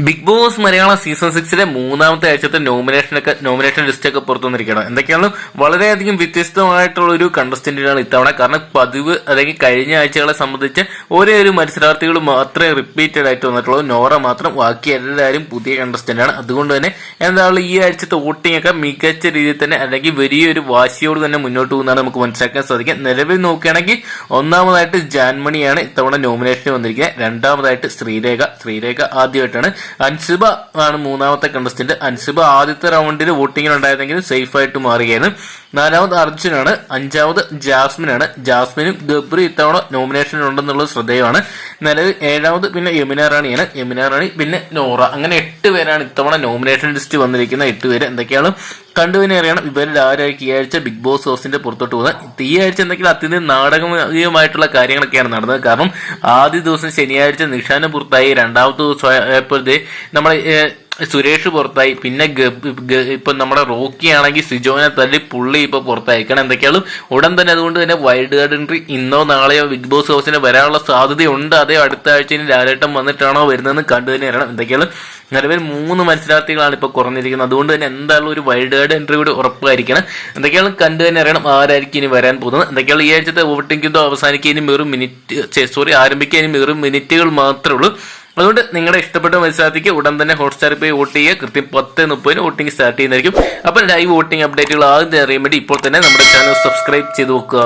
Big Boss Malayalam season സിക്സിലെ മൂന്നാമത്തെ ആഴ്ചത്തെ നോമിനേഷനൊക്കെ നോമിനേഷൻ ലിസ്റ്റ് ഒക്കെ പുറത്തു വന്നിരിക്കണം എന്തൊക്കെയാണ്? വളരെയധികം വ്യത്യസ്തമായിട്ടുള്ള ഒരു കണ്ടസ്റ്റന്റിനാണ് ഇത്തവണ. കാരണം പതിവ് അല്ലെങ്കിൽ കഴിഞ്ഞ ആഴ്ചകളെ സംബന്ധിച്ച് ഒരേ ഒരു മത്സരാർത്ഥികൾ മാത്രമേ റിപ്പീറ്റഡ് ആയിട്ട് വന്നിട്ടുള്ളൂ. നോറ മാത്രം. ബാക്കി എല്ലാവരും പുതിയ കണ്ടസ്റ്റന്റാണ് അതുകൊണ്ട് തന്നെ എന്താണ് ഈ ആഴ്ചത്തെ വോട്ടിംഗ് ഒക്കെ മികച്ച രീതിയിൽ തന്നെ അല്ലെങ്കിൽ വലിയൊരു വാശിയോട് തന്നെ മുന്നോട്ട് പോകുന്നതാണ് നമുക്ക് മനസ്സിലാക്കാൻ സാധിക്കുക. നിലവിൽ നോക്കുകയാണെങ്കിൽ ഒന്നാമതായിട്ട് ജാൻമണിയാണ് ഇത്തവണ നോമിനേഷന് വന്നിരിക്കുന്നത്. രണ്ടാമതായിട്ട് ശ്രീരേഖ. ശ്രീരേഖ ആദ്യമായിട്ടാണ് അൻസിബ ആണ് മൂന്നാമത്തെ കണ്ടസ്റ്റന്റ് അൻസിബ ആദ്യത്തെ റൗണ്ടിൽ വോട്ടിങ്ങിൽ ഉണ്ടായിരുന്നെങ്കിലും സേഫ് ആയിട്ട് മാറുകയായിരുന്നു. നാലാമത് അർജുനാണ് അഞ്ചാമത് ജാസ്മിനാണ്. ജാസ്മിനും ഗബ്രി ഇത്തവണ നോമിനേഷൻ ഉണ്ടെന്നുള്ളത് ശ്രദ്ധേയമാണ്. നിലവിൽ ഏഴാമത് പിന്നെ യമുന റാണിയാണ്. യമുന റാണി പിന്നെ നോറ. അങ്ങനെ എട്ട് പേരാണ് ഇത്തവണ നോമിനേഷൻ ലിസ്റ്റ് വന്നിരിക്കുന്ന എട്ട് പേര്. എന്തൊക്കെയാണ്? കണ്ടുവിനെ അറിയണം. ഇവരിൽ ആരായിരിക്കും ഈ ആഴ്ച ബിഗ് ബോസ് ഹൗസിന്റെ പുറത്തോട്ട് പോകുന്നത്. ഈ ആഴ്ച എന്തെങ്കിലും അത്യന്തം നാടകീയമായിട്ടുള്ള കാര്യങ്ങളൊക്കെയാണ് നടന്നത്. കാരണം ആദ്യ ദിവസം ശനിയാഴ്ച നിഷാന പുറത്തായി. രണ്ടാമത്തെ ദിവസം ആയപ്പോഴത്തെ നമ്മളെ ഏഹ്, സുരേഷ് പുറത്തായി. പിന്നെ ഇപ്പൊ നമ്മുടെ റോക്കി ആണെങ്കിൽ സിജോനെ തല്ലി പുള്ളി ഇപ്പൊ പുറത്തായിക്കണം എന്തൊക്കെയാണ് ഉടൻ തന്നെ അതുകൊണ്ട് തന്നെ വൈൽഡ് കാർഡ് എൻട്രി ഇന്നോ നാളെയോ ബിഗ് ബോസ് ഹൗസിന് വരാനുള്ള സാധ്യതയുണ്ട്. അതേ അടുത്ത ആഴ്ച ഇനി ലാലേട്ടം വന്നിട്ടാണോ വരുന്നതെന്ന് കണ്ടു തന്നെ അറിയണം. എന്തൊക്കെയാണ് നിലവിൽ മൂന്ന് മത്സരാർത്ഥികളാണ് ഇപ്പൊ കുറഞ്ഞിരിക്കുന്നത്. അതുകൊണ്ട് തന്നെ എന്തായാലും ഒരു വൈൽഡ് കാർഡ് എൻട്രി കൂടി ഉറപ്പായിരിക്കണം. എന്തൊക്കെയാണ് കണ്ടു തന്നെ അറിയണം ആരായിരിക്കും ഇനി വരാൻ പോകുന്നത്. എന്തൊക്കെയാണ് ഈ ആഴ്ചത്തെ വോട്ടിംഗ് യുദ്ധം അവസാനിക്കുക ഇനി വെറും മിനിറ്റ് സോറി ആരംഭിക്കുക വെറും മിനിറ്റുകൾ മാത്രമേ ഉള്ളൂ. അതുകൊണ്ട് നിങ്ങളുടെ ഇഷ്ടപ്പെട്ട മത്സരാർത്ഥിക്ക് ഉടൻ തന്നെ ഹോട്ട്സ്റ്റാറിൽ പോയി വോട്ട് ചെയ്യുക. കൃത്യം പത്ത് മുപ്പതിന് വോട്ടിംഗ് സ്റ്റാർട്ട് ചെയ്യുന്നതായിരിക്കും. അപ്പോൾ ലൈവ് വോട്ടിംഗ് അപ്ഡേറ്റുകൾ ആദ്യം അറിയാൻ വേണ്ടി ഇപ്പോൾ തന്നെ നമ്മുടെ ചാനൽ സബ്സ്ക്രൈബ് ചെയ്ത് നോക്കുക.